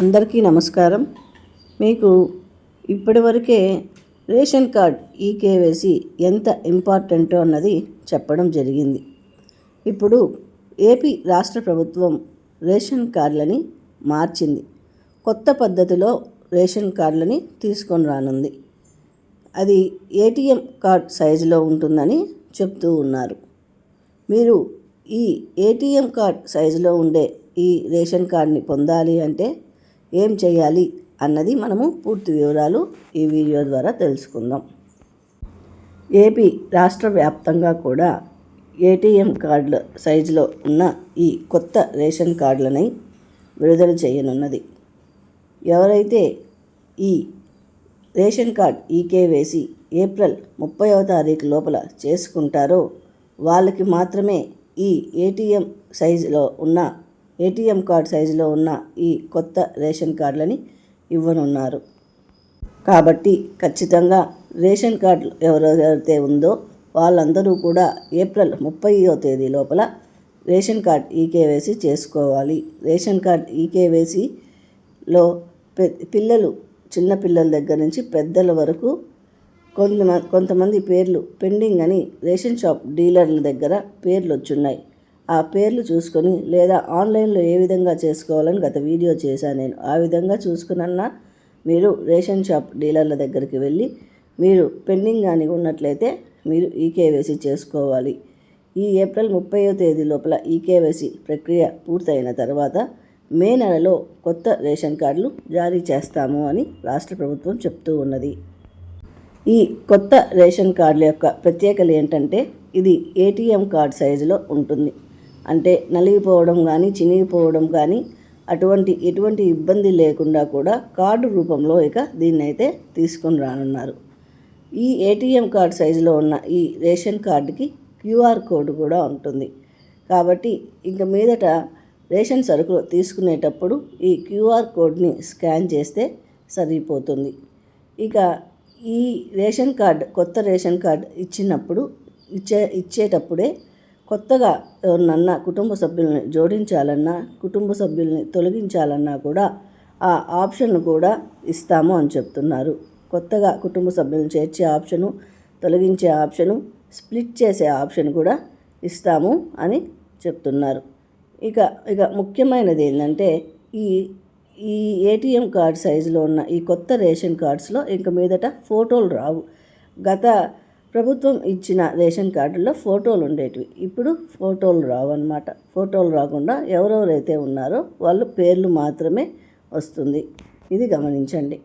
అందరికీ నమస్కారం. మీకు ఇప్పటివరకే రేషన్ కార్డ్ ఈకేవైసీ ఎంత ఇంపార్టెంటో అన్నది చెప్పడం జరిగింది. ఇప్పుడు ఏపీ రాష్ట్ర ప్రభుత్వం రేషన్ కార్డులని మార్చింది. కొత్త పద్ధతిలో రేషన్ కార్డులని తీసుకొని రానుంది. అది ఏటీఎం కార్డ్ సైజులో ఉంటుందని చెప్తూ ఉన్నారు. మీరు ఈ ఏటీఎం కార్డ్ సైజులో ఉండే ఈ రేషన్ కార్డ్ని పొందాలి అంటే ఏం చేయాలి అన్నది మనము పూర్తి వివరాలు ఈ వీడియో ద్వారా తెలుసుకుందాం. ఏపీ రాష్ట్ర వ్యాప్తంగా కూడా ఏటీఎం కార్డుల సైజులో ఉన్న ఈ కొత్త రేషన్ కార్డులని విడుదల చేయనున్నది. ఎవరైతే ఈ రేషన్ కార్డ్ ఈకేవేసి ఏప్రిల్ ముప్పైవ తారీఖు లోపల చేసుకుంటారో వాళ్ళకి మాత్రమే ఈ ఏటీఎం సైజులో ఉన్న ఏటీఎం కార్డ్ సైజులో ఉన్న ఈ కొత్త రేషన్ కార్డులని ఇవ్వనున్నారు. కాబట్టి ఖచ్చితంగా రేషన్ కార్డు ఎవరెవరైతే ఉందో వాళ్ళందరూ కూడా ఏప్రిల్ ముప్పైవ తేదీ లోపల రేషన్ కార్డ్ ఈకేవేసి చేసుకోవాలి. రేషన్ కార్డ్ ఈకేవేసిలో పె పిల్లలు చిన్న పిల్లల దగ్గర నుంచి పెద్దల వరకు కొంతమంది కొంతమంది పేర్లు పెండింగ్ అని రేషన్ షాప్ డీలర్ల దగ్గర పేర్లు వచ్చున్నాయి. ఆ పేర్లు చూసుకొని లేదా ఆన్లైన్లో ఏ విధంగా చేసుకోవాలని గత వీడియో చేశాను నేను. ఆ విధంగా చూసుకున్న మీరు రేషన్ షాప్ డీలర్ల దగ్గరికి వెళ్ళి మీరు పెండింగ్ కానీ ఉన్నట్లయితే మీరు ఈకేవైసీ చేసుకోవాలి. ఈ ఏప్రిల్ ముప్పైవ తేదీ లోపల ఈకేవైసీ ప్రక్రియ పూర్తయిన తర్వాత మే నెలలో కొత్త రేషన్ కార్డులు జారీ చేస్తాము అని రాష్ట్ర ప్రభుత్వం చెప్తూ ఉన్నది. ఈ కొత్త రేషన్ కార్డుల యొక్క ప్రత్యేకలు ఏంటంటే ఇది ఏటీఎం కార్డ్ సైజులో ఉంటుంది. అంటే నలిగిపోవడం కానీ చినిగిపోవడం కానీ అటువంటి ఎటువంటి ఇబ్బంది లేకుండా కూడా కార్డు రూపంలో ఇక దీన్ని అయితే తీసుకొని రానున్నారు. ఈ ఏటీఎం కార్డ్ సైజులో ఉన్న ఈ రేషన్ కార్డుకి క్యూఆర్ కోడ్ కూడా ఉంటుంది. కాబట్టి ఇంక మీదట రేషన్ సరుకులు తీసుకునేటప్పుడు ఈ క్యూఆర్ కోడ్ని స్కాన్ చేస్తే సరిపోతుంది. ఇక ఈ రేషన్ కార్డ్ కొత్త రేషన్ కార్డ్ ఇచ్చినప్పుడు ఇచ్చే ఇచ్చేటప్పుడే కొత్తగా ఎవరినన్నా కుటుంబ సభ్యుల్ని జోడించాలన్నా కుటుంబ సభ్యుల్ని తొలగించాలన్నా కూడా ఆ ఆప్షన్ కూడా ఇస్తాము అని చెప్తున్నారు. కొత్తగా కుటుంబ సభ్యులను చేర్చే ఆప్షను తొలగించే ఆప్షను స్ప్లిట్ చేసే ఆప్షన్ కూడా ఇస్తాము అని చెప్తున్నారు. ఇక ఇక ముఖ్యమైనది ఏంటంటే ఈ ఈ ఏటీఎం కార్డ్ సైజులో ఉన్న ఈ కొత్త రేషన్ కార్డ్స్లో ఇంక మీదట ఫోటోలు రావు. గత ప్రభుత్వం ఇచ్చిన రేషన్ కార్డుల్లో ఫోటోలు ఉండేటివి. ఇప్పుడు ఫోటోలు రావన్నమాట. ఫోటోలు రాకుండా ఎవరెవరైతే ఉన్నారో వాళ్ళ పేర్లు మాత్రమే వస్తుంది. ఇది గమనించండి.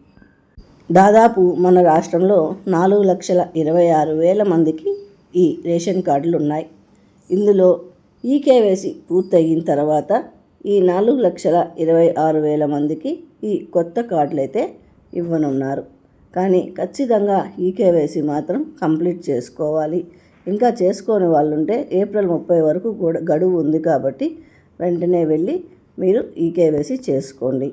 దాదాపు మన రాష్ట్రంలో నాలుగు లక్షల ఇరవై ఆరు వేల మందికి ఈ రేషన్ కార్డులు ఉన్నాయి ఇందులో ఈకేవైసీ పూర్తయిన తర్వాత ఈ నాలుగు లక్షల ఇరవై ఆరు వేల మందికి ఈ కొత్త కార్డులు అయితే ఇవ్వనున్నారు. కానీ ఖచ్చితంగా ఈకేవైసీ మాత్రం కంప్లీట్ చేసుకోవాలి. ఇంకా చేసుకోని వాళ్ళుంటే ఏప్రిల్ ముప్పై వరకు కూడా గడువు ఉంది కాబట్టి వెంటనే వెళ్ళి మీరు ఈకేవైసీ చేసుకోండి.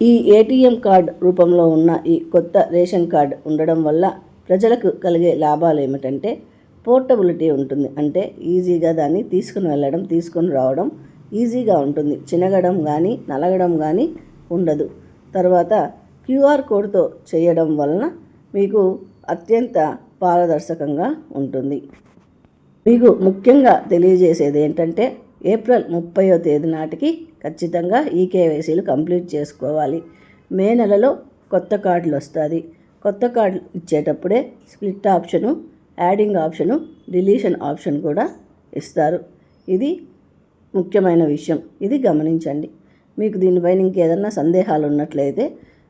ఈ ఏటీఎం కార్డ్ రూపంలో ఉన్న ఈ కొత్త రేషన్ కార్డ్ ఉండడం వల్ల ప్రజలకు కలిగే లాభాలు ఏమిటంటే పోర్టబిలిటీ ఉంటుంది. అంటే ఈజీగా దాన్ని తీసుకుని వెళ్ళడం తీసుకొని రావడం ఈజీగా ఉంటుంది. చినగడం కానీ నలగడం కానీ ఉండదు. తర్వాత క్యూఆర్ కోడ్తో చేయడం వలన మీకు అత్యంత పారదర్శకంగా ఉంటుంది. మీకు ముఖ్యంగా తెలియజేసేది ఏంటంటే ఏప్రిల్ ముప్పయో తేదీ నాటికి ఖచ్చితంగా ఈ కేవైసీలు కంప్లీట్ చేసుకోవాలి. మే నెలలో కొత్త కార్డులు వస్తుంది కొత్త కార్డులు ఇచ్చేటప్పుడే split option adding option deletion option కూడా ఇస్తారు. ఇది ముఖ్యమైన విషయం. ఇది గమనించండి. మీకు దీనిపైన ఇంకేదన్నా సందేహాలు ఉన్నట్లయితే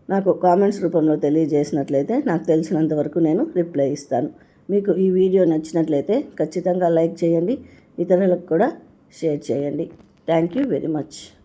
నాకు కామెంట్స్ రూపంలో తెలియజేసినట్లయితే నాకు తెలిసినంత వరకు నేను రిప్లై ఇస్తాను. మీకు ఈ వీడియో నచ్చినట్లయితే ఖచ్చితంగా లైక్ చేయండి. ఇతరులకు కూడా షేర్ చేయండి. Thank you very much